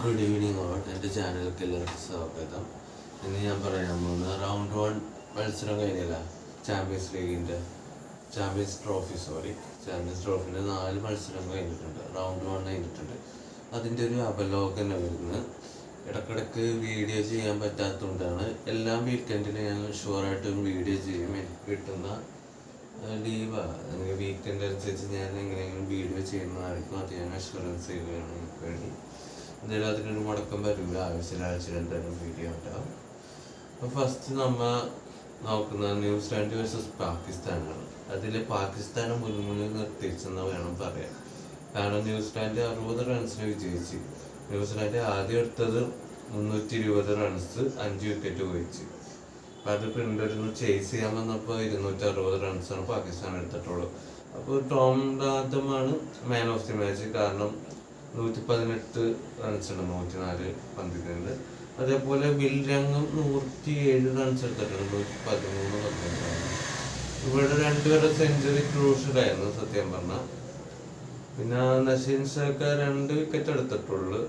Good evening all എന്റെ ചാനലിലേക്ക് എല്ലാവർക്കും സ്വാഗതം. ഇന്ന് ഞാൻ പറയാൻ പോകുന്നത് റൗണ്ട് വൺ മത്സരം കഴിഞ്ഞില്ല ചാമ്പ്യൻസ് ലീഗിന്റെ ചാമ്പ്യൻസ് ട്രോഫി സോറി ചാമ്പ്യൻസ് ട്രോഫിന്റെ നാല് മത്സരം കഴിഞ്ഞിട്ടുണ്ട്. റൗണ്ട് വൺ കഴിഞ്ഞിട്ടുണ്ട്. അതിന്റെ ഒരു അവലോകനം വരുന്നത് ഇടക്കിടക്ക് വീഡിയോ ചെയ്യാൻ പറ്റാത്തതുകൊണ്ടാണ് എല്ലാ വീക്കെൻഡിലും ഞാൻ ഷുവറായിട്ടും വീഡിയോ ചെയ്യും. കിട്ടുന്ന ലീവാ. വീക്കെൻഡ് അനുസരിച്ച് ഞാൻ എങ്ങനെയെങ്കിലും വീഡിയോ ചെയ്യുന്നതായിരിക്കും അത് ഞാൻ അഷുറൻസ് ചെയ്യുകയാണ് എനിക്ക് വേണ്ടി എന്തായാലും അതിനൊരു മുടക്കം വരില്ല ആവശ്യമില്ല ആഴ്ചയിൽ എന്തായാലും വീഡിയോ ഉണ്ടാവും. അപ്പോൾ ഫസ്റ്റ് നമ്മ നോക്കുന്ന ന്യൂസിലാൻഡ് വേഴ്സസ് പാകിസ്ഥാനാണ്. അതിൽ പാകിസ്ഥാനെ മുൻമുന്നിൽ നിർത്തിച്ചെന്ന് വേണം പറയാം കാരണം ന്യൂസിലാൻഡ് അറുപത് റൺസിന് വിജയിച്ച്. ന്യൂസിലാൻഡ് ആദ്യം എടുത്തത് മുന്നൂറ്റി ഇരുപത് റൺസ് അഞ്ച് വിക്കറ്റ് അപ്പൊ അത് പിന്തുടർന്ന് ചേസ് ചെയ്യാൻ വന്നപ്പോൾ ഇരുന്നൂറ്റി അറുപത് റൺസാണ് പാകിസ്ഥാൻ എടുത്തിട്ടുള്ളൂ. അപ്പോൾ ടോം ദാദമാണ് മാൻ ഓഫ് ദി മാച്ച് കാരണം നൂറ്റി പതിനെട്ട് റൺസ് ഉണ്ട് നൂറ്റി നാല് പന്തിലുണ്ട് അതേപോലെ വിൽരംഗം നൂറ്റി ഏഴ് റൺസ് എടുത്തിട്ടുണ്ട് നൂറ്റി പതിമൂന്ന് പന്ത്രണ്ടാണ് ഇവിടെ രണ്ടുപേരുടെ സെഞ്ചുറി ക്രൂഷ്യലായിരുന്നു സത്യം പറഞ്ഞാൽ പിന്നെ നസീൻ രണ്ട് വിക്കറ്റ് എടുത്തിട്ടുള്ളൂ.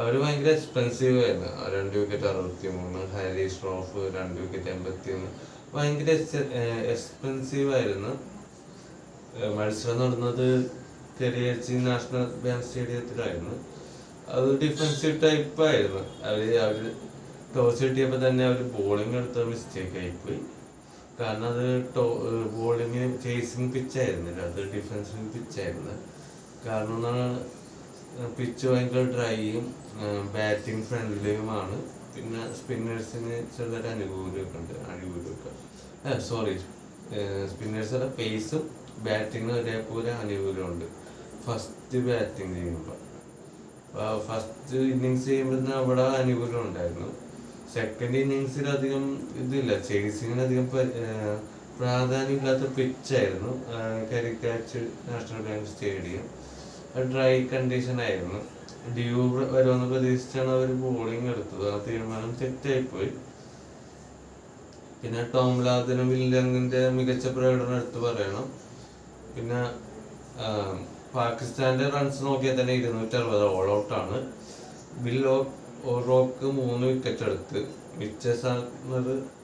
അവർ ഭയങ്കര എക്സ്പെൻസീവ് ആയിരുന്നു. രണ്ട് വിക്കറ്റ് അറുപത്തി മൂന്ന് ഹാരി സ്ട്രോഫ് രണ്ട് വിക്കറ്റ് എൺപത്തി ഒന്ന് ഭയങ്കര എക്സ്പെൻസീവ് ആയിരുന്നു. മത്സരം നടന്നത് തെരയച്ചി നാഷണൽ ബാങ്ക് സ്റ്റേഡിയത്തിലായിരുന്നു അത് ഡിഫൻസീവ് ടൈപ്പ് ആയിരുന്നു. അവർ അവർ ടോസ് കിട്ടിയപ്പോൾ തന്നെ അവർ ബോളിംഗ് എടുത്ത മിസ്റ്റേക്ക് ആയിപ്പോയി. കാരണം അത് ടോ ബോളിംഗ് ചേസിങ് പിച്ചായിരുന്നില്ല അത് ഡിഫൻസിങ് പിച്ചായിരുന്നു കാരണം പിച്ച് ഭയങ്കര ഡ്രൈയും ബാറ്റിംഗ് ഫ്രണ്ട്ലിയുമാണ് പിന്നെ സ്പിന്നേഴ്സിന് ചെറുതായിട്ട് അനുകൂലമൊക്കെ ഉണ്ട് അനുകൂലമൊക്കെ സോറി സ്പിന്നേഴ്സിന്റെ പേസും ബാറ്റിംഗ് ഒരേപോലെ അനുകൂലമുണ്ട്. ഫസ്റ്റ് ബാറ്റിംഗ് ചെയ്യുമ്പോൾ ഫസ്റ്റ് ഇന്നിങ്സ് ചെയ്യുമ്പോൾ അവിടെ അനുകൂലം ഉണ്ടായിരുന്നു സെക്കൻഡ് ഇന്നിങ്സിൽ അധികം ഇതില്ല ചേസിങ്ങിന് അധികം പ്രാധാന്യമില്ലാത്ത പിച്ചായിരുന്നു Karachi national bank stadium dry condition ആയിരുന്നു. ഡ്യൂ വരുമെന്ന് പ്രതീക്ഷിച്ചാണ് അവർ ബോളിംഗ് എടുത്തത്. ആ തീരുമാനം തെറ്റായിപ്പോയി. പിന്നെ ടോം ലാദിനും വില്യങ്ങിന്റെ മികച്ച പ്രകടനം എടുത്തു പറയണം. പിന്നെ പാകിസ്ഥാന്റെ റൺസ് നോക്കിയാൽ തന്നെ ഇരുന്നൂറ്റി അറുപത് ഓൾ ഔട്ടാണ് ബില്ലോ റോക്ക് മൂന്ന് വിക്കറ്റ് എടുത്ത്. മിച്ചസാർ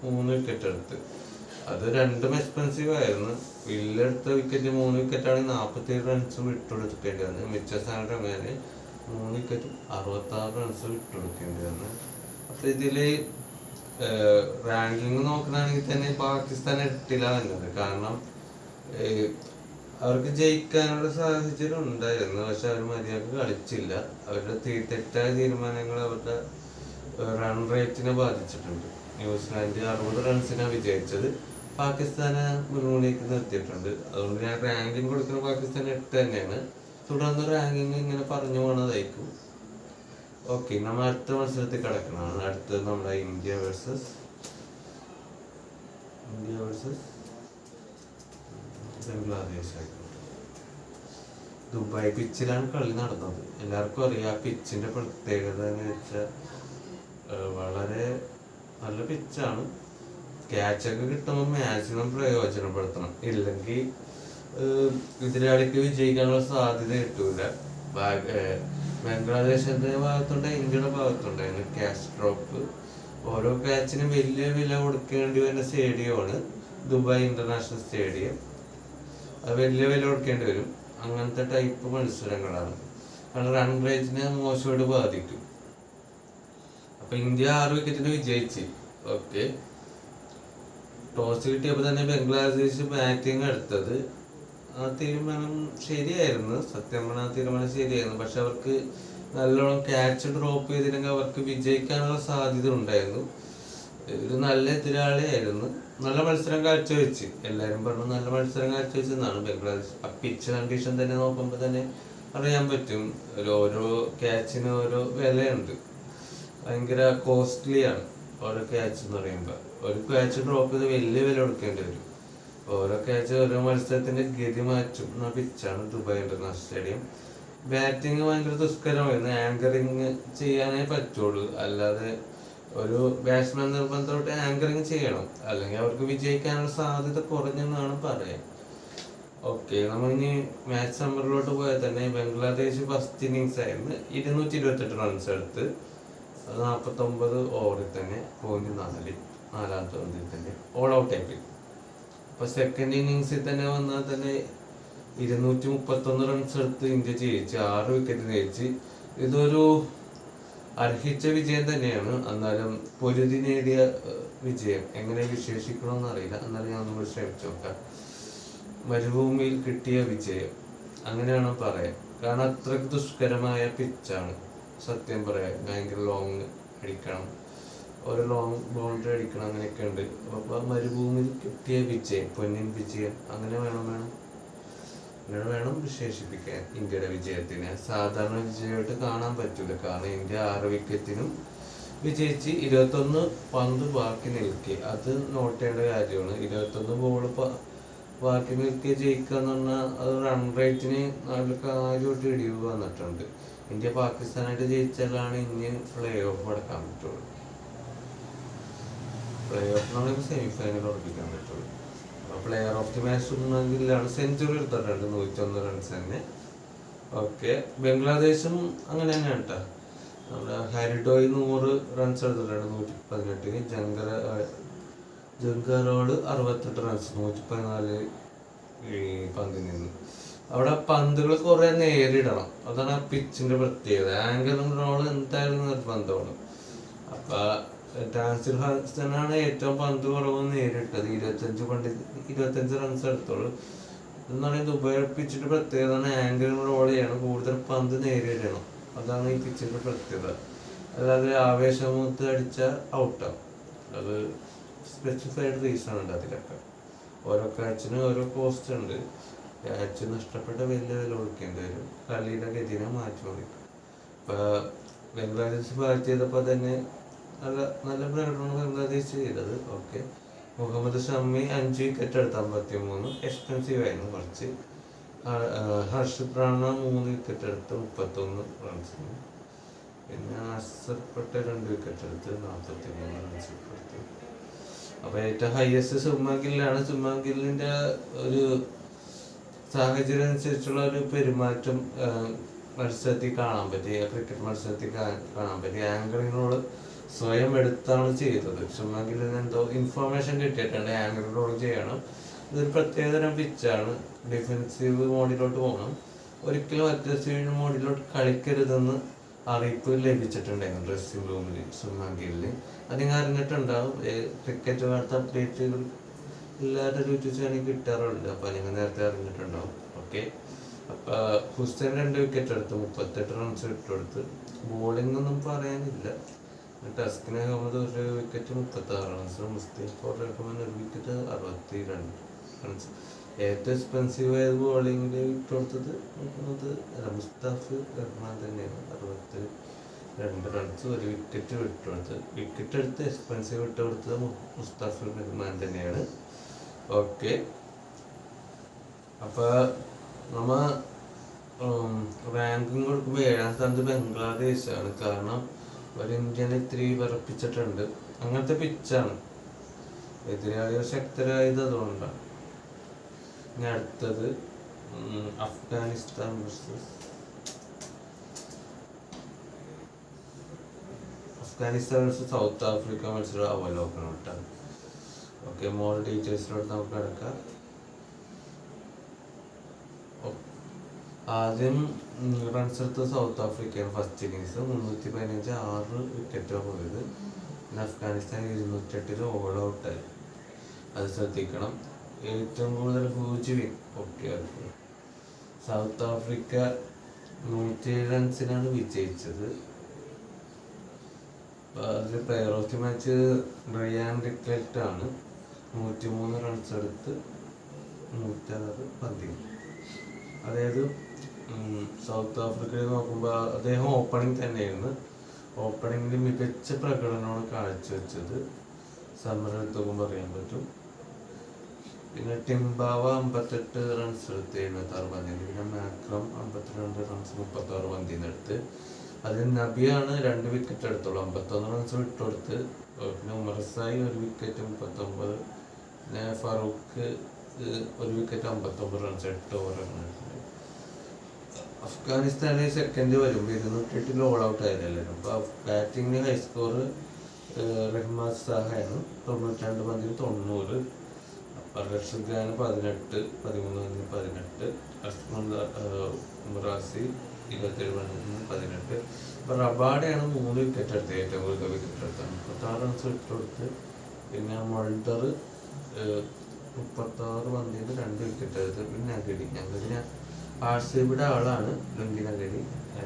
മൂന്ന് വിക്കറ്റ് എടുത്ത്. അത് രണ്ടും എക്സ്പെൻസീവ് ആയിരുന്നു. വില്ലെടുത്ത വിക്കറ്റ് മൂന്ന് വിക്കറ്റ് ആണെങ്കിൽ നാൽപ്പത്തി ഏഴ് റൺസ് വിട്ടുകൊടുക്കേണ്ടി വന്നു. മിച്ചസാറിന്റെ അങ്ങനെ മൂന്ന് വിക്കറ്റ് അറുപത്തി ആറ് റൺസ് വിട്ടുകൊടുക്കേണ്ടതാണ് വന്നു അപ്പൊ ഇതിൽ റാങ്കിങ് നോക്കണമെങ്കിൽ തന്നെ പാകിസ്ഥാൻ എട്ടില വന്നത് കാരണം അവർക്ക് ജയിക്കാനുള്ള സാഹചര്യം ഉണ്ടായിരുന്നു പക്ഷെ അവർ മര്യാദയ്ക്ക് കളിച്ചില്ല. അവരുടെ തെറ്റായ തീരുമാനങ്ങൾ അവരുടെ റൺ റേറ്റിനെ ബാധിച്ചിട്ടുണ്ട്. ന്യൂസിലാൻഡ് അറുപത് റൺസിനാണ് വിജയിച്ചത്. പാകിസ്ഥാനെ മുന്നോട്ടേക്ക് നിർത്തിയിട്ടുണ്ട്. അതുകൊണ്ട് ഞാൻ റാങ്കിങ് കൊടുക്കുന്ന പാകിസ്ഥാൻ എട്ട് തന്നെയാണ്. തുടർന്ന് റാങ്കിങ് ഇങ്ങനെ പറഞ്ഞു പോണതായിരിക്കും. ഓക്കെ നമ്മൾ അടുത്ത മത്സരത്തിൽ കിടക്കണതാണ് അടുത്തത് നമ്മുടെ India versus India versus Bangladesh Dubai പിച്ചിലാണ് കളി നടന്നത്. എല്ലാവർക്കും അറിയാം ആ പിച്ചിന്റെ പ്രത്യേകത എന്ന് വെച്ചാൽ വളരെ നല്ല പിച്ചാണ് ക്യാച്ചൊക്കെ കിട്ടുമ്പോൾ മാക്സിമം പ്രയോജനപ്പെടുത്തണം. ഇല്ലെങ്കിൽ എതിരാളിക്ക് വിജയിക്കാനുള്ള സാധ്യത കിട്ടൂല. ബംഗ്ലാദേശിന്റെ ഭാഗത്തുണ്ട് ഇന്ത്യയുടെ ഭാഗത്തുണ്ട്. അതിന് ക്യാഷ് ഡ്രോപ്പ് ഓരോ ക്യാച്ചിനും വലിയ വില കൊടുക്കേണ്ടി വരുന്ന സ്റ്റേഡിയമാണ് ദുബായ് ഇന്റർനാഷണൽ സ്റ്റേഡിയം അത് വലിയ വില കൊടുക്കേണ്ടി വരും. അങ്ങനത്തെ ടൈപ്പ് മത്സരങ്ങളാണ്. കാരണം റൺ റേറ്റിനെ മോശമായിട്ട് ബാധിക്കും. അപ്പൊ ഇന്ത്യ ആറ് വിക്കറ്റിന് വിജയിച്ച്. ഓക്കെ ടോസ് കിട്ടിയപ്പോൾ തന്നെ ബംഗ്ലാദേശ് ബാറ്റിംഗ് എടുത്തത് തീരുമാനം ശരിയായിരുന്നു. സത്യം പറഞ്ഞാൽ തീരുമാനം ശരിയായിരുന്നു. പക്ഷെ അവർക്ക് നല്ലോണം ക്യാച്ച് ഡ്രോപ്പ് ചെയ്തില്ലെങ്കിൽ അവർക്ക് വിജയിക്കാനുള്ള സാധ്യത ഉണ്ടായിരുന്നു. ഒരു നല്ല എതിരാളിയായിരുന്നു. നല്ല മത്സരം കാഴ്ചവെച്ച് എല്ലാവരും പറഞ്ഞു നല്ല മത്സരം കാഴ്ചവെച്ചെന്നാണ് ബംഗ്ലാദേശ്. പിച്ച് കണ്ടീഷൻ തന്നെ നോക്കുമ്പോൾ തന്നെ അറിയാൻ പറ്റും. ഓരോ ക്യാച്ചിന് ഓരോ വിലയുണ്ട്. ഭയങ്കര കോസ്റ്റ്ലിയാണ് ഓരോ ക്യാച്ച് എന്ന് പറയുമ്പോൾ ഒരു ക്യാച്ച് ഡ്രോപ്പ് ചെയ്ത് വലിയ വില കൊടുക്കേണ്ടി വരും. ഓരോ ക്യാച്ച് ഓരോ മത്സരത്തിന്റെ ഗതി മാറ്റും. എന്ന പിച്ചാണ് ദുബായ് ഇന്റർനാഷണൽ സ്റ്റേഡിയം ബാറ്റിംഗ് ഭയങ്കര ദുഷ്കരമായിരുന്നു ആങ്കറിങ് ചെയ്യാനേ പറ്റുള്ളൂ. അല്ലാതെ ഒരു ബാറ്റ്സ്മാൻ നിർബന്ധമായിട്ട് ആങ്കറിങ് ചെയ്യണം. അല്ലെങ്കിൽ അവർക്ക് വിജയിക്കാനുള്ള സാധ്യത കുറഞ്ഞെന്നാണ് പറയാൻ. ഓക്കെ നമ്മളിനി മാച്ച് നമ്പറിലോട്ട് പോയാൽ തന്നെ ബംഗ്ലാദേശ് ഫസ്റ്റ് ഇന്നിങ്സ് ആയിരുന്നു. ഇരുന്നൂറ്റി ഇരുപത്തെട്ട് റൺസ് എടുത്ത് നാൽപ്പത്തൊമ്പത് ഓവറിൽ തന്നെ പോയിന്റ് നാല് നാലാമത്തെ പന്തിൽ തന്നെ ഓൾ ഔട്ട് ആയി അപ്പൊ സെക്കൻഡ് ഇന്നിങ്സിൽ തന്നെ വന്നാൽ തന്നെ ഇരുന്നൂറ്റി മുപ്പത്തൊന്ന് റൺസ് എടുത്ത് ഇന്ത്യ ജയിച്ച് ആറ് വിക്കറ്റ് ജയിച്ച് ഇതൊരു അർഹിച്ച വിജയം തന്നെയാണ്. എന്നാലും പൊരുതി നേടിയ വിജയം എങ്ങനെ വിശേഷിക്കണമെന്ന് അറിയില്ല. എന്നാലും ഞാൻ നമ്മൾ ശ്രമിച്ചു നോക്കാം. മരുഭൂമിയിൽ കിട്ടിയ വിജയം. അങ്ങനെയാണ് പറയാം കാരണം അത്രയ്ക്ക് ദുഷ്കരമായ പിച്ചാണ് സത്യം പറയാം ഭയങ്കര ലോങ് അടിക്കണം. ഒരു ലോങ് ബൗണ്ടറി അടിക്കണം അങ്ങനെയൊക്കെ ഉണ്ട്. അപ്പൊ മരുഭൂമിയിൽ കിട്ടിയ വിജയം പൊന്നിൻ വിജയം അങ്ങനെ വേണം വേണം. അങ്ങനെ വേണം വിശേഷിപ്പിക്കാൻ ഇന്ത്യയുടെ വിജയത്തിനെ. സാധാരണ വിജയമായിട്ട് കാണാൻ പറ്റൂല. കാരണം ഇന്ത്യ ആറ് വിക്കറ്റിനും വിജയിച്ച് ഇരുപത്തൊന്ന് പന്ത് ബാക്കി നിൽക്കി. അത് നോട്ട് ചെയ്യേണ്ട കാര്യമാണ്. ഇരുപത്തൊന്ന് ബോൾ ബാക്കി നിൽക്കി ജയിക്കുക എന്ന് പറഞ്ഞാൽ അത് റൺ റേറ്റിന് നല്ല കാര്യമായിട്ട് ഇടിവ് വന്നിട്ടുണ്ട്. ഇന്ത്യ പാകിസ്ഥാനായിട്ട് ജയിച്ചാലാണ് ഇനി പ്ലേ ഓഫ് അടക്കാൻ പറ്റുള്ളൂ. പ്ലേ ഓഫ് സെമി ഫൈനൽ ഉറപ്പിക്കാൻ പറ്റുള്ളൂ. പ്ലെയർ ഓഫ് ദി മാച്ച് ഉണ്ടെങ്കിലാണ് സെഞ്ചുറി എടുത്തിട്ടുണ്ട് നൂറ്റൊന്ന് റൺസ് തന്നെ. ഓക്കെ ബംഗ്ലാദേശും അങ്ങനെ തന്നെയാണ് കേട്ടോ. നമ്മുടെ ഹാരിഡോയ് നൂറ് റൺസ് എടുത്തിട്ടുണ്ട് നൂറ്റി പതിനെട്ടിന് ജങ്കർ ജങ്കറോട് അറുപത്തെട്ട് റൺസ് നൂറ്റി പതിനാല് പന്തിൽ നിന്ന് അവിടെ പന്തുകൾ കുറെ നേരിടണം. അതാണ് ആ പിച്ചിന്റെ പ്രത്യേകത. ആങ്കറും റോൾ എന്തായാലും നിർബന്ധമാണ്. അപ്പൊ ടാൻസിൽ ഹാസനാണ് ഏറ്റവും പന്ത് കുറവ് നേരിട്ടത്. ഇരുപത്തഞ്ച് പണ്ട് ഇരുപത്തഞ്ച് റൺസ് എടുത്തോളൂ. എന്ന് പറയുന്നത് ഉപയോഗിപ്പിച്ചിട്ട് പ്രത്യേകത ആംഗിൾ റോൾ ചെയ്യണം കൂടുതൽ പന്ത് നേരിടണം. അതാണ് ഈ പിച്ചിന്റെ പ്രത്യേകത. അല്ലാതെ ആവേശമൂത്ത് അടിച്ച ഔട്ടാവും അത് സ്പെസിഫൈഡ് റീസൺ ഉണ്ട് അതിലൊക്കെ. ഓരോ കാച്ചിനും ഓരോ പോസ്റ്റ് ഉണ്ട്. ക്യാച്ച് നഷ്ടപ്പെട്ട വലിയ വില കൊടുക്കേണ്ടി വരും. കളിയുടെ ഗതിനെ മാറ്റി കൊടുക്കും ഇപ്പൊ ബംഗ്ലാദേശ് ബാറ്റ് ചെയ്തപ്പോൾ തന്നെ നല്ല നല്ല പ്രകടനമാണ് ബംഗ്ലാദേശ് ചെയ്തത്. ഓക്കെ. മുഹമ്മദ് ഷമ്മി അഞ്ച് വിക്കറ്റ് എടുത്ത് അമ്പത്തി മൂന്ന് എക്സ്പെൻസീവ് ആയിരുന്നു കുറച്ച്. ഹർഷ് പ്രാണ മൂന്ന് വിക്കറ്റ് എടുത്ത് മുപ്പത്തൊന്ന് റൺസ് പിന്നെ അസർ രണ്ട് വിക്കറ്റ് എടുത്ത് നാൽപ്പത്തി മൂന്ന് റൺസ് എടുത്തു. അപ്പൊ ഏറ്റവും ഹയസ്റ്റ് സുമാ ഗില്ലാണ്. സുമാ ഗില്ലിന്റെ ഒരു സാഹചര്യം അനുസരിച്ചുള്ള ഒരു പെരുമാറ്റം മത്സരത്തിൽ കാണാൻ പറ്റി. ക്രിക്കറ്റ് മത്സരത്തിൽ കാണാൻ പറ്റി. ആങ്കറിനോട് സ്വയം എടുത്താണ് ചെയ്തത്. ചുമ്മാങ്കിൽ എന്തോ ഇൻഫർമേഷൻ കിട്ടിയിട്ടുണ്ട്. ആങ്കറിനോട് ചെയ്യണം. ഇതൊരു പ്രത്യേകതരം പിച്ചാണ് ഡിഫെൻസീവ് മോഡിലോട്ട് പോകണം. ഒരിക്കലും അഗ്രസീവ് മോഡിലോട്ട് കളിക്കരുതെന്ന് അറിയിപ്പ് ലഭിച്ചിട്ടുണ്ടായിരുന്നു ഡ്രസ്സിംഗ് റൂമിൽ സുമാൻ അധികം അറിഞ്ഞിട്ടുണ്ടാവും. ക്രിക്കറ്റ് വാർത്ത അപ്ഡേറ്റുകൾ എല്ലാവരുടെ യൂട്യൂബ് ചാനൽ കിട്ടാറുണ്ട് അപ്പൊ നിങ്ങൾ നേരത്തെ അറിഞ്ഞിട്ടുണ്ടാവും. ഓക്കെ അപ്പൊ ഹുസൈൻ രണ്ട് വിക്കറ്റ് എടുത്ത്. മുപ്പത്തെട്ട് റൺസ് ഇട്ടെടുത്ത് ബോളിംഗ് ഒന്നും പറയാനില്ല. ടസ്കിൻ അഹമ്മദ് ഒരു വിക്കറ്റ് മുപ്പത്തി ആറ് റൺസ് മുസ്തഫ റഹ്മാൻ ഒരു വിക്കറ്റ് അറുപത്തി രണ്ട് റൺസ് ഏറ്റവും എക്സ്പെൻസീവ് ആയത് അല്ല മുസ്താഫ് തന്നെയാണ്. അറുപത്തി രണ്ട് റൺസ് ഒരു വിക്കറ്റ് വിട്ടുകൊടുത്തത് വിക്കറ്റ് എടുത്ത് എക്സ്പെൻസീവ് വിട്ടുകൊടുത്തത് മു- മുസ്താഫിർ റഹ്മാൻ തന്നെയാണ്. ഓക്കെ അപ്പോൾ നമ്മ റാങ്കിങ് കൊടുക്കുമ്പോൾ ഏഴാം സ്ഥാനത്ത് ബംഗ്ലാദേശാണ്. കാരണം ഒരു ഇന്ത്യനെ ഇത്തിരി വിറപ്പിച്ചിട്ടുണ്ട്. അങ്ങനത്തെ പിച്ചാണ് എതിരാളികൾ ശക്തരായത് അതുകൊണ്ടാണ്. ഇനി അടുത്തത് Afghanistan versus Afghanistan versus South Africa മത്സരം അവലോകനം ഇട്ടാണ്. ഓക്കെ മോർ ഡീറ്റെയിൽസിലോട്ട് നമുക്ക് കിടക്കാം. ആദ്യം റൺസ് എടുത്ത സൗത്ത് ആഫ്രിക്കയാണ്. ഫസ്റ്റ് ഇന്നിങ്സ് മുന്നൂറ്റി പതിനഞ്ച് ആറ് വിക്കറ്റാണ് പോയത്. പിന്നെ അഫ്ഗാനിസ്ഥാൻ ഇരുന്നൂറ്റെട്ടിൽ ഓൾ ഔട്ടായി അത് ശ്രദ്ധിക്കണം. ഏറ്റവും കൂടുതൽ huge win okay South Africa നൂറ്റിയേഴ് റൺസിനാണ് വിജയിച്ചത്. അതിൽ player of the match Ryan Rickelton ആണ്. നൂറ്റി മൂന്ന് റൺസ് എടുത്ത് നൂറ്റാറ് പന്തിൽ അതായത് സൗത്ത് ആഫ്രിക്കയിൽ നോക്കുമ്പോൾ അദ്ദേഹം ഓപ്പണിംഗ് തന്നെയായിരുന്നു. ഓപ്പണിംഗിൽ മികച്ച പ്രകടനമാണ് കാഴ്ചവെച്ചത്. സമരം പറയാൻ പറ്റും. പിന്നെ ടിംബാവ അമ്പത്തെട്ട് റൺസ് എടുത്ത് എഴുപത്തി ആറ് പന്തിൽ പിന്നെ മാക്രം അമ്പത്തിരണ്ട് റൺസ് മുപ്പത്തി ആറ് പന്തിൽ നിന്ന് എടുത്ത്. അതിൽ നബിയാണ് രണ്ട് വിക്കറ്റ് എടുത്തുള്ളൂ. അമ്പത്തൊന്ന് റൺസ് വിട്ടുകൊടുത്ത് പിന്നെ ഉമർസായി ഒരു വിക്കറ്റ് മുപ്പത്തൊമ്പത്. പിന്നെ ഫറൂഖ് ഒരു വിക്കറ്റ് അമ്പത്തൊമ്പത് റൺസ് എട്ട് ഓവർ അഫ്ഗാനിസ്ഥാന് സെക്കൻഡ് വരുമ്പോൾ ഇരുന്നൂറ്റെട്ടിൽ ഓൾ ഔട്ട് ആയതല്ലായിരുന്നു അപ്പോൾ ബാറ്റിംഗിന് ഹൈ സ്കോർ റഹ്മാൻ സാഹാണ് തൊണ്ണൂറ്റിരണ്ട് പന്തിൽ തൊണ്ണൂറ്. റഷീദ് ഖാൻ പതിനെട്ട് പതിമൂന്ന് പന്തിന് പതിനെട്ട്. മുറാസി ഇരുപത്തേഴ് പന്തിന് പതിനെട്ട്. അപ്പോൾ റബാഡയാണ് മൂന്ന് വിക്കറ്റ് എടുത്തത്. ഏറ്റവും കൂടുതൽ വിക്കറ്റ് എടുത്തത്. മുപ്പത്താറ് റൺസ് വിക്കറ്റ് കൊടുത്ത് പിന്നെ മൾഡർ മുപ്പത്താറ് പന്തിന് രണ്ട് വിക്കറ്റ് എടുത്ത്. പിന്നെ അഗടി അഗടി ആർ സി ബിയുടെ ആളാണ് അഗടി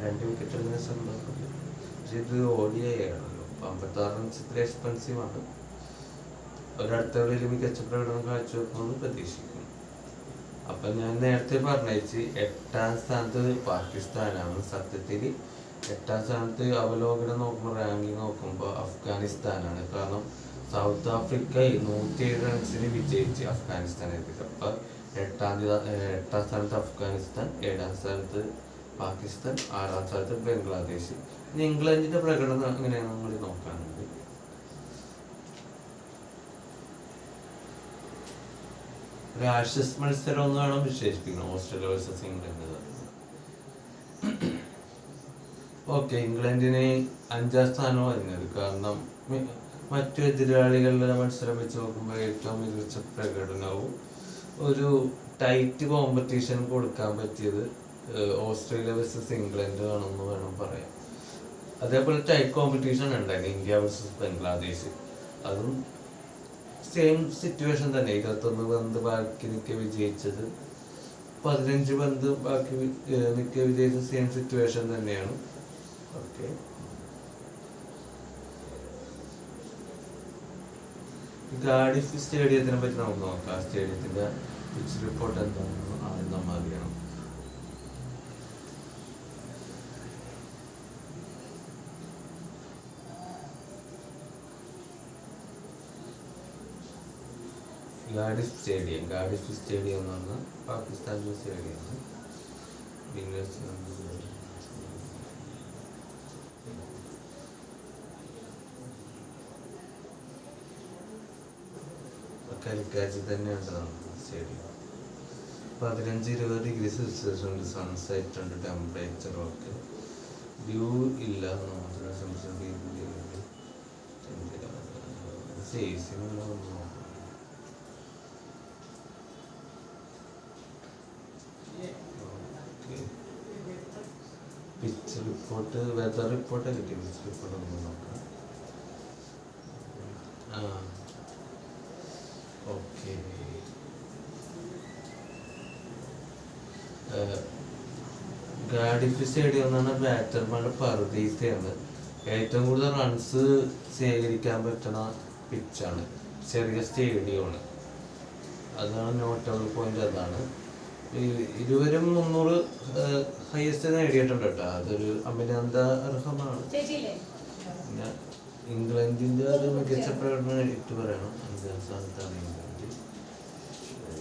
രണ്ട് വിക്കറ്റ് എടുക്കുന്ന സന്തോഷമുണ്ട് പക്ഷെ ഇത് ഓഡിയ ആണല്ലോ അപ്പോൾ അമ്പത്താറ് റൺസ് ഇത്ര എക്സ്പെൻസീവ് ആണ് ഒരടുത്ത കളിയിൽ മികച്ച പ്രകടനം കാഴ്ചവെക്കുമെന്ന് പ്രതീക്ഷിക്കുന്നു. അപ്പൊ ഞാൻ നേരത്തെ പറഞ്ഞയച്ച് എട്ടാം സ്ഥാനത്ത് പാകിസ്ഥാനാണ് സത്യത്തിൽ എട്ടാം സ്ഥാനത്ത് അവലോകനം നോക്കുമ്പോൾ റാങ്കിങ് നോക്കുമ്പോൾ അഫ്ഗാനിസ്ഥാനാണ്. കാരണം സൗത്ത് ആഫ്രിക്ക നൂറ്റി ഏഴ് റൺസിന് വിജയിച്ച് അഫ്ഗാനിസ്ഥാനെതിരെ അപ്പൊ എട്ടാം തീയതി എട്ടാം സ്ഥാനത്ത് അഫ്ഗാനിസ്ഥാൻ ഏഴാം സ്ഥാനത്ത് പാകിസ്ഥാൻ ആറാം സ്ഥാനത്ത് ബംഗ്ലാദേശ്. ഇനി ഇംഗ്ലണ്ടിന്റെ പ്രകടനം എങ്ങനെയാണെന്ന് കൂടി നോക്കാനുണ്ട് ഒരു ആഷസ് മത്സരം എന്ന് വേണം വിശേഷിപ്പിക്കണം. ഓസ്ട്രേലിയ വേഴ്സസ് ഇംഗ്ലണ്ട് ഓക്കെ ഇംഗ്ലണ്ടിന് അഞ്ചാം സ്ഥാനം വരുന്നത്. കാരണം മറ്റു എതിരാളികളുടെ മത്സരം വെച്ച് നോക്കുമ്പോൾ ഏറ്റവും മികച്ച പ്രകടനവും ഒരു ടൈറ്റ് കോമ്പറ്റീഷൻ കൊടുക്കാൻ പറ്റിയത് ഓസ്ട്രേലിയ വേഴ്സസ് ഇംഗ്ലണ്ട് ആണെന്ന് വേണം പറയാം അതേപോലെ ടൈറ്റ് കോമ്പറ്റീഷൻ ഉണ്ടായിരുന്നു ഇന്ത്യ വേഴ്സസ് ബംഗ്ലാദേശ്. അതും സെയിം സിറ്റുവേഷൻ തന്നെ. ഇരുപത്തൊന്ന് പന്ത് ബാക്കി നിൽക്കെ വിജയിച്ചത് പതിനഞ്ച് പന്ത് ബാക്കി നിൽക്കെ വിജയിച്ചത് സെയിം സിറ്റുവേഷൻ തന്നെയാണ്. ഓക്കെ ഗാഡിഫ് സ്റ്റേഡിയത്തിനെ പറ്റി നമുക്ക് നോക്കാം. സ്റ്റേഡിയത്തിന്റെ പിച്ച് റിപ്പോർട്ട് എന്താണെന്ന് ആദ്യം നമ്മൾ അറിയണം. ഗാഡിഫ് സ്റ്റേഡിയം. ഗാഡിഫ് സ്റ്റേഡിയം എന്ന് പറഞ്ഞാൽ പാകിസ്ഥാനിലെ സ്റ്റേഡിയമാണ്. വിന്നേഴ്സ് കലിക്കാച്ചി തന്നെ ഉണ്ടാകും സ്റ്റേഡിയം. പതിനഞ്ച് ഇരുപത് ഡിഗ്രി സെൽഷ്യസ് ഉണ്ട് സൺസെറ്റ് ഉണ്ട് ടെമ്പറേച്ചർ ഒക്കെ. വ്യൂ ഇല്ല പിച്ച് റിപ്പോർട്ട് വെതർ റിപ്പോർട്ട് കിട്ടി. പിച്ച് റിപ്പോർട്ട് നോക്കാം ആ ഓക്കെ ഗാഡിഫ് സ്റ്റേഡിയം എന്ന് ബാറ്റർമാരുടെ പർദീസയാണ് ഏറ്റവും കൂടുതൽ റൺസ് ശേഖരിക്കാൻ പറ്റുന്ന പിച്ചാണ് ചെറിയ സ്റ്റേഡിയമാണ് അതാണ് നോട്ടബിൾ പോയിന്റ് അതാണ്. ഇരുവരും മുന്നൂറ് ഹയസ്റ്റ് നേടിയിട്ടുണ്ട് കേട്ടോ. അതൊരു അഭിനന്ദ അർഹമാണ്. പിന്നെ ഇംഗ്ലണ്ടിന്റെ ഒരു മികച്ച പ്രകടനം എടുത്തു പറയണം. അഞ്ചാം സ്ഥാനത്താണ് ഇംഗ്ലണ്ട്.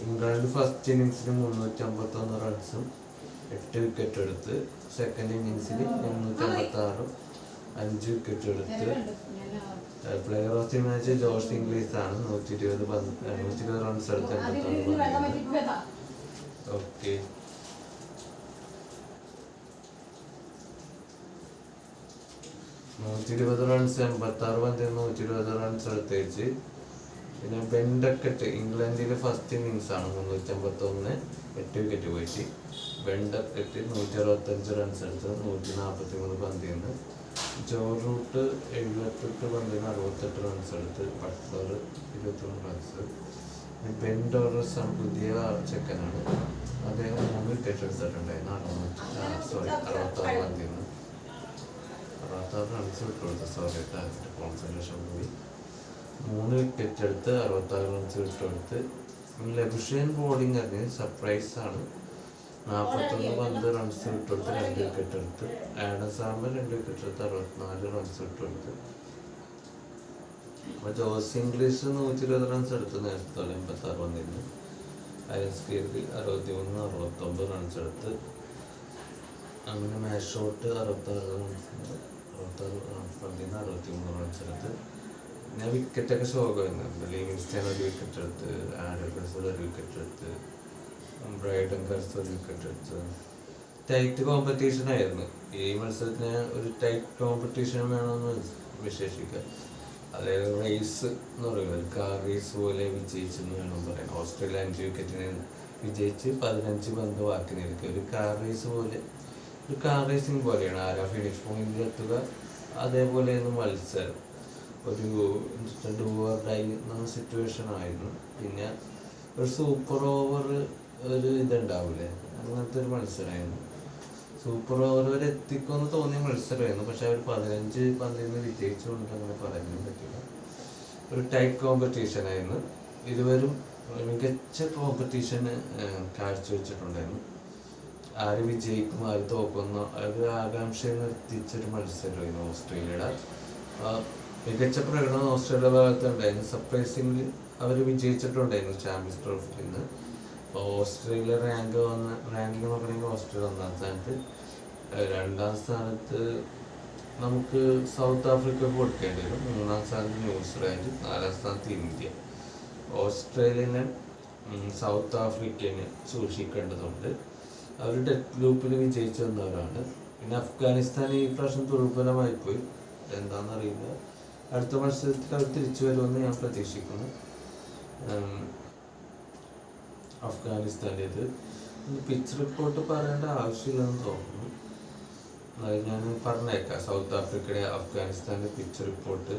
ഇംഗ്ലണ്ട് ഫസ്റ്റ് ഇന്നിങ്സിന് മുന്നൂറ്റി അമ്പത്തി ഒന്ന് റൺസും എട്ട് വിക്കറ്റ് എടുത്ത് സെക്കൻഡ് ഇന്നിങ്സിൽ എണ്ണൂറ്റി അമ്പത്തി ആറും അഞ്ച് വിക്കറ്റ് എടുത്ത് player of the match George English ആണ് നൂറ്റി ഇരുപത് നൂറ്റി ഇരുപത് റൺസ് എടുത്ത് ഓക്കെ നൂറ്റി ഇരുപത് റൺസ് എൺപത്തി ആറ് പന്തിൽ നൂറ്റി ഇരുപത് റൺസ് എടുത്തേച്ച് പിന്നെ ബെൻഡക്കറ്റ് ഇംഗ്ലണ്ടിൽ ഫസ്റ്റ് ഇന്നിങ്സ് ആണ് മുന്നൂറ്റി അമ്പത്തി ഒന്ന് എട്ട് വിക്കറ്റ് പോയിട്ട്. ബെൻഡക്കറ്റ് നൂറ്റി അറുപത്തഞ്ച് റൺസ് എടുത്ത് നൂറ്റി നാൽപ്പത്തി മൂന്ന് പന്തിൽ നിന്ന്. ജോ റൂട്ട് എഴുപത്തെട്ട് പന്തിൽ നിന്ന് അറുപത്തെട്ട് റൺസ് എടുത്ത് ബട്ട്ലർ ഇരുപത്തൊന്ന് റൺസ് ബെൻഡോറസ് ആണ് പുതിയ ചെക്കനാണ് അദ്ദേഹം മൂന്ന് വിക്കറ്റ് എടുത്തിട്ടുണ്ടായിരുന്നു. സോറി അറുപത്താറ് പന്തിൽ നിന്ന്. അറുപത്താറ് റൺസ് വിട്ടുകൊടുത്തു സോറി കോൺസെൻട്രേഷൻ പോയി. മൂന്ന് വിക്കറ്റ് എടുത്ത് അറുപത്താറ് റൺസ് വിട്ടെടുത്ത് ലബുഷേൻ ബോളിംഗ് അറിഞ്ഞ് സർപ്രൈസ് ആണ്. നാൽപ്പത്തൊന്ന് പന്ത് റൺസ് വിട്ടെടുത്ത് രണ്ട് വിക്കറ്റ് എടുത്ത്. ആഡം സാമ്പർ രണ്ട് വിക്കറ്റ് എടുത്ത് അറുപത്തിനാല് റൺസ് വിട്ടെടുത്ത് അപ്പൊ ജോസ് ഇംഗ്ലീഷ് നൂറ്റി ഇരുപത് റൺസ് എടുത്ത് നേരത്തെ എൺപത്തി ആറ് പന്തിന്. അയൻസ് കീർത്തി അറുപത്തി മൂന്ന് അറുപത്തൊമ്പത് റൺസ് എടുത്ത്. അങ്ങനെ മാച്ച് ഷോട്ട് അറുപത്താറ് റൺസ് അറുപത്താറ് റൺസ് പന്തിന്ന് അറുപത്തി മൂന്ന് റൺസ് എടുത്ത്. ഞാൻ വിക്കറ്റൊക്കെ ശോകമായിരുന്നു ലിവിങ്സ്റ്റൺ ഒരു വിക്കറ്റ് എടുത്ത് ആൻഡർഗസ് ഒരു വിക്കറ്റ് എടുത്ത് ബ്രൈഡൻ കർസ് ഒരു വിക്കറ്റ് എടുത്ത്. ടൈറ്റ് കോമ്പറ്റീഷൻ ആയിരുന്നു. ഈ മത്സരത്തിന് ഒരു ടൈറ്റ് കോമ്പറ്റീഷൻ വേണമെന്ന് വിശേഷിക്കാം. അതായത് റേസ് എന്ന് പറയുന്നത് കാർ റേസ് പോലെ വിജയിച്ചെന്ന് വേണം പറയാൻ. ഓസ്ട്രേലിയ അഞ്ച് വിക്കറ്റിന് വിജയിച്ച് പതിനഞ്ച് പന്ത് ബാക്കി നിൽക്കുക. ഒരു കാർ റേസ് പോലെ. ഒരു കാർ റേസിംഗ് പോലെയാണ്. ആരാ ഫിനിഷ് പോയിന്റിൽ എത്തുക? അതേപോലെയായിരുന്നു മത്സരം. ഒരു രണ്ട് ഓവർ സിറ്റുവേഷൻ ആയിരുന്നു. പിന്നെ ഒരു സൂപ്പർ ഓവർ ഒരു ഇതുണ്ടാവില്ലേ അങ്ങനത്തെ ഒരു മത്സരമായിരുന്നു സൂപ്പർ ഓവർ വരെ എത്തിക്കുമെന്ന് തോന്നിയ മത്സരമായിരുന്നു പക്ഷെ അവർ പതിനഞ്ച് പന്തിൽ നിന്ന് വിജയിച്ചുകൊണ്ട് അങ്ങനെ പറയാൻ പറ്റില്ല. ഒരു ടൈറ്റ് കോമ്പറ്റീഷൻ ആയിരുന്നു. ഇരുവരും മികച്ച കോമ്പറ്റീഷൻ കാഴ്ചവെച്ചിട്ടുണ്ടായിരുന്നു. ആര് വിജയിക്കും ആര് തോക്കുന്ന ഒരു ആകാംക്ഷയിൽ നിർത്തിച്ചൊരു മത്സരമായിരുന്നു ഓസ്ട്രേലിയയുടെ. മികച്ച പ്രകടനം ഓസ്ട്രേലിയ ഭാഗത്ത് ഉണ്ടായിരുന്നു സർപ്രൈസിംഗ് അവർ വിജയിച്ചിട്ടുണ്ടായിരുന്നു ചാമ്പ്യൻസ് ട്രോഫിയിൽ നിന്ന്. അപ്പോൾ ഓസ്ട്രേലിയ റാങ്ക് വന്ന റാങ്കിങ് നോക്കണമെങ്കിൽ ഓസ്ട്രേലിയ ഒന്നാം സ്ഥാനത്ത്. രണ്ടാം സ്ഥാനത്ത് നമുക്ക് സൗത്ത് ആഫ്രിക്ക കൊടുക്കേണ്ടി വരും. മൂന്നാം സ്ഥാനത്ത് ന്യൂസിലാൻഡ് നാലാം സ്ഥാനത്ത് ഇന്ത്യ. ഓസ്ട്രേലിയനെ സൗത്ത് ആഫ്രിക്കനെ സൂക്ഷിക്കേണ്ടതുണ്ട്. അവർ ഡെത്ത് ഗ്രൂപ്പിൽ വിജയിച്ചു വന്നവരാണ്. പിന്നെ അഫ്ഗാനിസ്ഥാൻ ഈ പ്രാവശ്യം ദുർബലമായി പോയി. എന്താണെന്നറിയില്ല അടുത്ത മത്സരത്തിൽ അവർ തിരിച്ചു വരുമെന്ന് ഞാൻ പ്രതീക്ഷിക്കുന്നു. അഫ്ഗാനിസ്ഥാന്റേത്. പിച്ച് റിപ്പോർട്ട് പറയേണ്ട ആവശ്യമില്ലെന്ന് തോന്നുന്നു. അത് ഞാൻ പറഞ്ഞേക്കാം സൗത്ത് ആഫ്രിക്കയുടെ അഫ്ഗാനിസ്ഥാന്റെ പിച്ച് റിപ്പോർട്ട്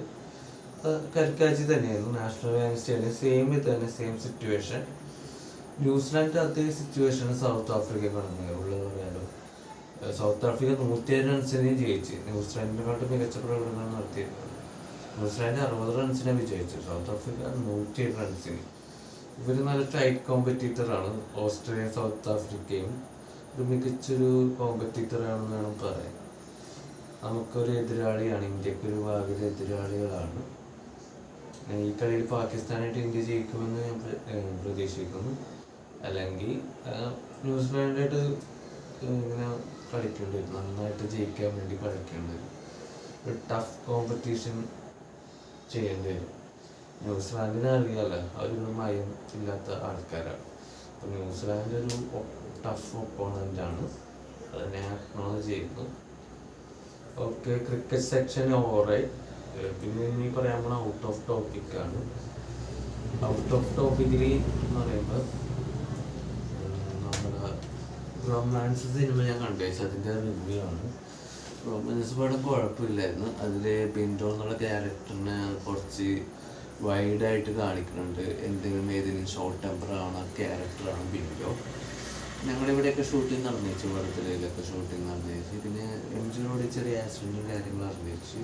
കൽക്കാച്ചി തന്നെയായിരുന്നു നാഷണൽ ഗാങ്സ്റ്റേഡിയം സെയിം ഇത് തന്നെ സെയിം സിറ്റുവേഷൻ ന്യൂസിലാൻഡ് അതേ സിറ്റുവേഷൻ സൗത്ത് ആഫ്രിക്ക കടന്നത് ഉള്ളത് പറയാലോ. സൗത്ത് ആഫ്രിക്ക നൂറ്റിയേഴ് റൺസിനെയും ജയിച്ച്. ന്യൂസിലാൻഡിനെക്കാട്ടും മികച്ച പ്രകടനം നടത്തിയിരുന്നത് ന്യൂസിലാൻഡ് അറുപത് റൺസിനെ വിജയിച്ചു. സൗത്ത് ആഫ്രിക്ക നൂറ്റി ഏഴ് റൺസിന് ഇവർ നല്ല ടൈറ്റ് കോമ്പറ്റീറ്റർ ആണ്. ഓസ്ട്രേലിയ സൗത്ത് ആഫ്രിക്കയും ഒരു മികച്ചൊരു കോമ്പറ്റീറ്റർ ആണെന്ന് വേണം പറയാം നമുക്കൊരു എതിരാളിയാണ്. ഇന്ത്യയ്ക്ക് ഒരു ഭാഗ്യ എതിരാളികളാണ്. ഈ കളിയിൽ പാകിസ്ഥാനായിട്ട് ഇന്ത്യ ജയിക്കുമെന്ന് ഞാൻ പ്രതീക്ഷിക്കുന്നു. അല്ലെങ്കിൽ ന്യൂസിലാൻഡായിട്ട് ഇങ്ങനെ കളിക്കേണ്ടി വരും. നന്നായിട്ട് ജയിക്കാൻ വേണ്ടി കളിക്കേണ്ടി വരും. ഒരു ടഫ് കോമ്പറ്റീഷൻ ചെയ്യേണ്ടി വരും. ന്യൂസിലാൻഡിനെ അറിയാലോ അവരൊരു മയം ഇല്ലാത്ത ആൾക്കാരാണ്. അപ്പോൾ ന്യൂസിലാൻഡ് ഒരു ടഫ് ഒപ്പോണന്റ് ആണ്. അതിനെ അക്നോളജ് ചെയ്യുന്നു. ഓക്കെ ക്രിക്കറ്റ് സെക്ഷൻ ഓവറായി പിന്നെ ഇനി പറയാൻ പോണ ഔട്ട് ഓഫ് ടോപ്പിക് ആണ്. ഔട്ട് ഓഫ് ടോപ്പിക്കിൽ എന്ന് പറയുമ്പോൾ നമ്മുടെ റൊമാൻസ് സിനിമ ഞാൻ കണ്ടേച്ചു അതിന്റെ റിവ്യൂ ആണ്. റൊമാൻസ് പടം കുഴപ്പമില്ലായിരുന്നു. അതിൽ ബിൻഡോ എന്നുള്ള ക്യാരക്ടറിനെ കുറച്ച് വൈഡായിട്ട് കാണിക്കുന്നുണ്ട്. എന്തെങ്കിലും ഏതെങ്കിലും ഷോർട്ട് ടെമ്പർ ആവണ ക്യാരക്ടറാണ് ബിൻഡോ ഞങ്ങളിവിടെയൊക്കെ ഷൂട്ടിംഗ് നടന്നേച്ചു വെള്ളത്തിലൊക്കെ ഷൂട്ടിംഗ് നടന്നേച്ചു. പിന്നെ എം ജിയോട് ചെറിയ ആക്സിഡന്റും കാര്യങ്ങളും അറിഞ്ഞേച്ച്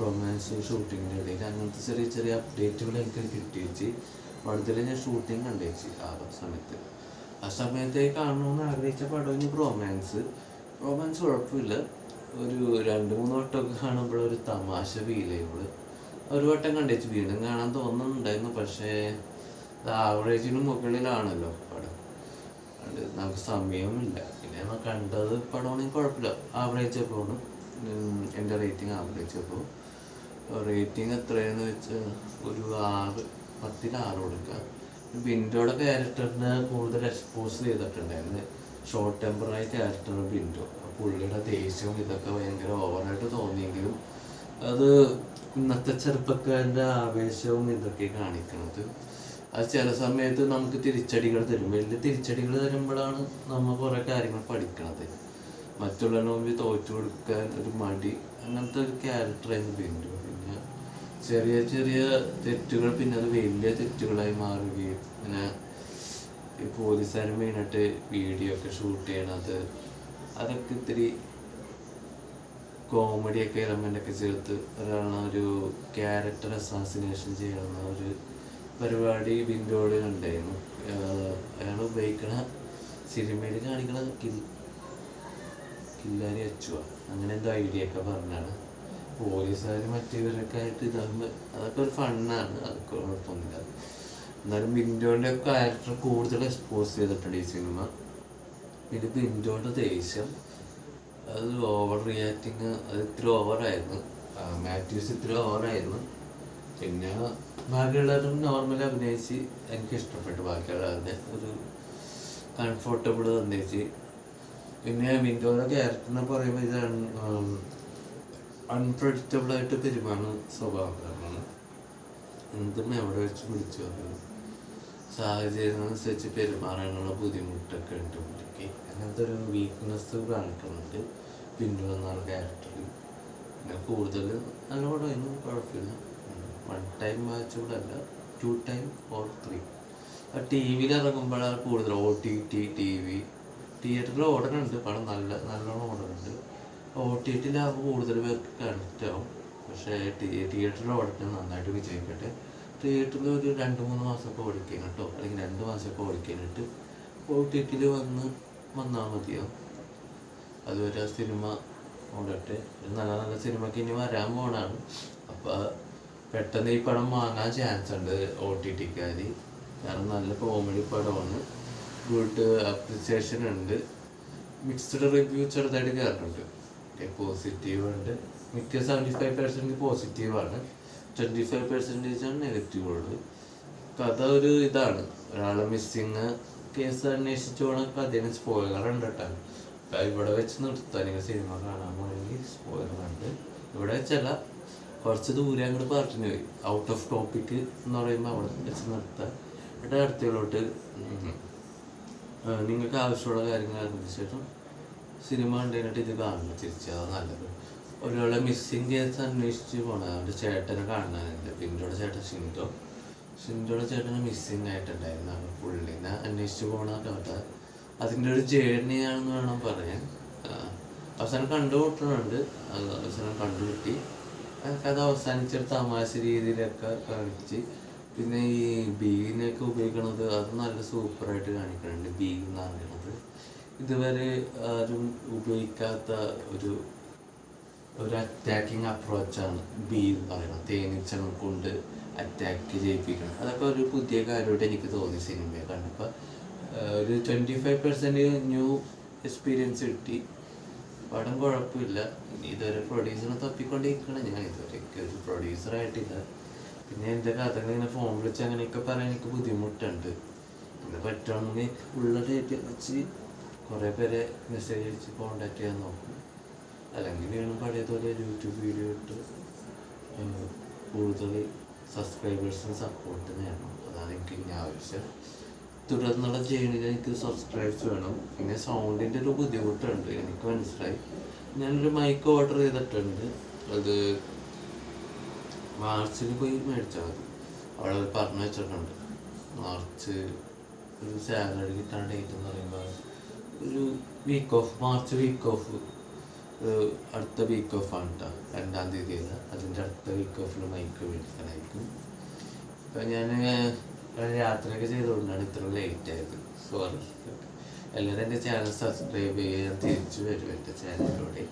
റൊമാൻസ് ഷൂട്ടിങ്ങിന്റെ ഇടയിൽ അങ്ങനത്തെ ചെറിയ ചെറിയ അപ്ഡേറ്റുകൾ എനിക്ക് കിട്ടിയേച്ച്. വെള്ളത്തിൽ ഞാൻ ഷൂട്ടിംഗ് കണ്ടേച്ച് ആ സമയത്ത്. ആ സമയത്തേക്ക് കാണണമെന്ന് ആഗ്രഹിച്ച പടം റൊമാൻസ് റൊമാൻസ് കുഴപ്പമില്ല. ഒരു രണ്ട് മൂന്ന് വട്ടമൊക്കെ കാണുമ്പോൾ ഒരു തമാശ ഫീൽ ചെയ്യുള്ളൂ ഒരു വട്ടം കണ്ടേച്ച് വീണ്ടും കാണാൻ തോന്നുന്നുണ്ടായിരുന്നു. പക്ഷേ ആവറേജിന് മുകളിലാണല്ലോ പടം. അത് നമുക്ക് സമയമില്ല പിന്നെ നമ്മൾ കണ്ടത് പടമാണെങ്കിൽ കുഴപ്പമില്ല. ആവറേജ് ഒക്കെ എന്റെ റേറ്റിംഗ് ആവറേജ് അപ്പോൾ റേറ്റിംഗ് എത്രയെന്ന് വെച്ചാൽ ഒരു ആറ് പത്തിൽ ആറ് കൊടുക്കുക ബിൻഡോയുടെ ക്യാരക്ടറിനെ കൂടുതൽ എക്സ്പോസ് ചെയ്തിട്ടുണ്ടായിരുന്നു. ഷോർട്ട് ടെമ്പറായ ക്യാരക്ടർ ബിൻഡോ പുള്ളിയുടെ ദേഷ്യവും ഇതൊക്കെ ഭയങ്കര ഓവറായിട്ട് തോന്നിയെങ്കിലും അത് ഇന്നത്തെ ചെറുപ്പക്കാരുടെ ആവേശവും ഇതൊക്കെ കാണിക്കുന്നത് അത് ചില സമയത്ത് നമുക്ക് തിരിച്ചടികൾ തരും. വലിയ തിരിച്ചടികൾ തരുമ്പോഴാണ് നമ്മൾ കുറേ കാര്യങ്ങൾ പഠിക്കണത്. മറ്റുള്ളവരുടെ മുമ്പിൽ തോറ്റു കൊടുക്കാൻ ഒരു മടി അങ്ങനത്തെ ഒരു ക്യാരക്ടറായിരുന്നു ബിന്ദു. പിന്നെ ചെറിയ ചെറിയ തെറ്റുകൾ പിന്നെ അത് വലിയ തെറ്റുകളായി മാറുകയും പിന്നെ ഈ പോലീസുകാർ മെയിനായിട്ട് വീഡിയോ ഒക്കെ ഷൂട്ട് ചെയ്യണത് അതൊക്കെ ഇത്തിരി കോമഡിയൊക്കെ എലമെന്റൊക്കെ ചേർത്ത് ഒരാളെ ഒരു ക്യാരക്ടർ അസാസിനേഷൻ ചെയ്യുന്ന ഒരു പരിപാടി വിൻഡോയിൽ ഉണ്ടായിരുന്നു. അയാൾ ഉപയോഗിക്കണ സിനിമയിൽ കാണിക്കണ കിൽ കില്ലാരി അച്ചുവ അങ്ങനെ എന്തോ ഐഡിയ ഒക്കെ പറഞ്ഞാണ് പോലീസുകാർ മറ്റേവരൊക്കെ ആയിട്ട് ഇതാകുമ്പോൾ അതൊക്കെ ഒരു ഫണ്ണാണ് അതൊക്കെ കുഴപ്പമൊന്നുമില്ല. എന്നാലും വിൻഡോന്റെ ക്യാരക്ടർ കൂടുതൽ എക്സ്പോസ് ചെയ്തിട്ടുണ്ട് ഈ സിനിമ. പിന്നെ വിൻഡോയുടെ ദേഷ്യം. അത് ഓവർ റിയാക്റ്റിങ് അത് ഇത്തിരി ഓവറായിരുന്നു മാത്യൂസ് ഇത്തിരി ഓവറായിരുന്നു പിന്നെ ബാക്കിയുള്ളവരും നോർമലി അഭിനയിച്ച് എനിക്ക് ഇഷ്ടപ്പെട്ടു ബാക്കിയുള്ളവരുടെ ഒരു കംഫർട്ടബിൾ തന്നേച്ച് പിന്നെ വിൻഡോയുടെ ക്യാരക്ടറിനെ പറയുമ്പോൾ ഇത് അൺപ്രഡിക്റ്റബിൾ ആയിട്ട് പെരുമാറുന്ന സ്വഭാവമാണ് എന്തും എവിടെ വെച്ച് പറയുന്നു സാഹചര്യങ്ങളനുസരിച്ച് പെരുമാറാനുള്ള ബുദ്ധിമുട്ടൊക്കെ ഉണ്ട്. പുള്ളിക്ക് അങ്ങനത്തെ ഒരു വീക്ക്നെസ് കാണിക്കുന്നുണ്ട് വിൻഡോ എന്നുള്ള ക്യാരക്ടറിൽ പിന്നെ കൂടുതൽ നല്ല പടമായിരുന്നു കുഴപ്പമില്ല. വൺ ടൈം വാച്ചബിളല്ല ടു ടൈം ഓർ ത്രീ ആ ടി വിയിൽ ഇറങ്ങുമ്പോഴാണ് കൂടുതൽ O T T T V തിയേറ്ററിൽ ഓടണുണ്ട് പടം നല്ല നല്ലോണം ഓടുന്നുണ്ട് ഒ ടി ടിയിലാകുമ്പോൾ കൂടുതൽ പേർക്ക് ആവും. പക്ഷേ തിയേറ്ററിൽ ഓടട്ടെ നന്നായിട്ട് വിജയിക്കട്ടെ. തിയേറ്ററിൽ ഒരു രണ്ട് മൂന്ന് മാസമൊക്കെ ഓടിക്കാൻ കേട്ടോ അല്ലെങ്കിൽ രണ്ട് മാസമൊക്കെ ഓടിക്കാനിട്ട്. ഒ ടി ടിയിൽ വന്ന് വന്നാൽ മതിയോ? അതുവരെ ആ സിനിമ ഓടട്ടെ നല്ല നല്ല സിനിമക്ക് ഇനി വരാൻ പോണാണ്. അപ്പോൾ പെട്ടെന്ന് ഈ പടം വാങ്ങാൻ ചാൻസ് ഉണ്ട് ഒ ടി ടിക്കാർ കാരണം നല്ല കോമഡി പടമാണ്. ഗുഡ് അപ്രിസിയേഷൻ ഉണ്ട്. മിക്സ്ഡ് റിവ്യൂ ചെറുതായിട്ട് കയറുന്നുണ്ട് പോസിറ്റീവ് ഉണ്ട്. മിക്ക സെവന്റി ഫൈവ് പെർസെന്റ് പോസിറ്റീവാണ് ട്വന്റി ഫൈവ് ആണ് നെഗറ്റീവ് ഉള്ളത്. കഥ ഒരു ഇതാണ്. ഒരാളെ മിസ്സിങ് കേസ് അന്വേഷിച്ചു കഥയാണ് സ്പോയിലർ ഉണ്ട് കേട്ടോ ഇവിടെ വെച്ച് നിർത്താൻ നിങ്ങൾ സിനിമ കാണാൻ പോയെങ്കിൽ സ്പോയിലർ ഉണ്ട്. ഇവിടെ വെച്ചല്ല കുറച്ച് ദൂരെ അങ്ങോട്ട് പറഞ്ഞു പോയി. ഔട്ട് ഓഫ് ടോപ്പിക് എന്ന് പറയുമ്പോൾ അവിടെ വെച്ച് നിർത്താം. എന്നിട്ട് അടുത്തയിലോട്ട് നിങ്ങൾക്ക് ആവശ്യമുള്ള കാര്യങ്ങൾ അറിഞ്ഞ ശേഷം സിനിമ കണ്ടതിനായിട്ട് ഇത് കാണണം. തിരിച്ചതാ നല്ലത്. ഒരാളെ മിസ്സിങ് കേസ് അന്വേഷിച്ച് പോണത്. അവന്റെ ചേട്ടനെ കാണാനുണ്ട്. പിന്നീട് ചേട്ടൻ ഷിൻഡോ ഷിൻഡോയുടെ ചേട്ടന് മിസ്സിങ് ആയിട്ടുണ്ടായിരുന്നു പുള്ളി. പുള്ളിനെ അന്വേഷിച്ച് പോണ കഥ. അതിന്റെ ഒരു ജേർണിയാണെന്ന് വേണം പറയാൻ. അവസാനം കണ്ടുമുട്ടുന്നുണ്ട് അവസാനം കണ്ടുപിട്ടി കഥ അവസാനിച്ചൊരു തമാശ രീതിയിലൊക്കെ കാണിച്ച്. പിന്നെ ഈ ബീനൊക്കെ ഉപയോഗിക്കണത് അത് നല്ല സൂപ്പറായിട്ട് കാണിക്കുന്നുണ്ട് ബീ എന്ന് പറയുന്നത് ഇതുവരെ ആരും ഉപയോഗിക്കാത്ത ഒരു ഒരു അറ്റാക്കിങ് അപ്രോച്ചാണ് ബീ എന്ന് പറയുന്നത്. തേനീച്ചകൾ കൊണ്ട് അറ്റാക്ക് ചെയ്യിപ്പിക്കണം. അതൊക്കെ ഒരു പുതിയ കാര്യമായിട്ട് എനിക്ക് തോന്നി സിനിമയെ. കണ്ടപ്പോൾ ഒരു twenty five percent new experience കിട്ടി. പടം കുഴപ്പമില്ല. ഇതുവരെ പ്രൊഡ്യൂസറിനെ തപ്പിക്കൊണ്ടിരിക്കണം ഞാൻ ഇതുവരെ ഒരു പ്രൊഡ്യൂസറായിട്ടില്ല പിന്നെ എന്റെ കഥകൾ ഇങ്ങനെ ഫോൺ വിളിച്ച് അങ്ങനെയൊക്കെ പറയാൻ എനിക്ക് ബുദ്ധിമുട്ടുണ്ട്. പിന്നെ പറ്റുകയാണെങ്കിൽ ഉള്ള ഡേറ്റ് വെച്ച് കുറേ പേരെ മെസ്സേജ് അയച്ച് കോണ്ടാക്ട് ചെയ്യാൻ നോക്കും. അല്ലെങ്കിൽ വേണം പഴയതുപോലെ യൂട്യൂബ് വീഡിയോ ഇട്ട് കൂടുതൽ സബ്സ്ക്രൈബേഴ്സിന് സപ്പോർട്ട് നേടണം അതാണ് എനിക്ക് ഇനി ആവശ്യം. തുടർന്നുള്ള ജേണിയിൽ എനിക്ക് സബ്സ്ക്രൈബ്സ് വേണം. പിന്നെ സൗണ്ടിന്റെ ഒരു ബുദ്ധിമുട്ടുണ്ട്. എനിക്ക് മനസ്സിലായി. ഞാനൊരു മൈക്ക് ഓർഡർ ചെയ്തിട്ടുണ്ട്. അത് മാർച്ചിൽ പോയി മേടിച്ചാൽ മതി. അവിടെ പറഞ്ഞു വെച്ചിട്ടുണ്ട്. മാർച്ച് ഒരു സാലറി കിട്ടാൻ ഡേറ്റ് എന്ന് പറയുമ്പോൾ ഒരു week of March week of അടുത്ത വീക്ക് ഓഫ് ആണ് കേട്ടോ രണ്ടാം തീയതിയിൽ അതിന്റെ അടുത്ത വീക്ക് ഓഫിൽ മൈക്ക് മേടിക്കാനായിരിക്കും ഇപ്പം ഞാൻ യാത്രയൊക്കെ ചെയ്തുകൊണ്ടാണ് ഇത്ര ലേറ്റ് ആയത്. സോറി എല്ലാവരും എന്റെ ചാനൽ സബ്സ്ക്രൈബ് ചെയ്യാൻ തിരിച്ചു വരും എന്റെ ചാനലിലൂടെ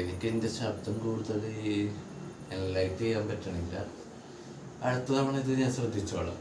എനിക്ക് എന്റെ ശബ്ദം കൂടുതൽ എൻലൈറ്റ് ചെയ്യാൻ പറ്റണില്ല. അടുത്ത തവണ ഇത് ഞാൻ ശ്രദ്ധിച്ചോളാം.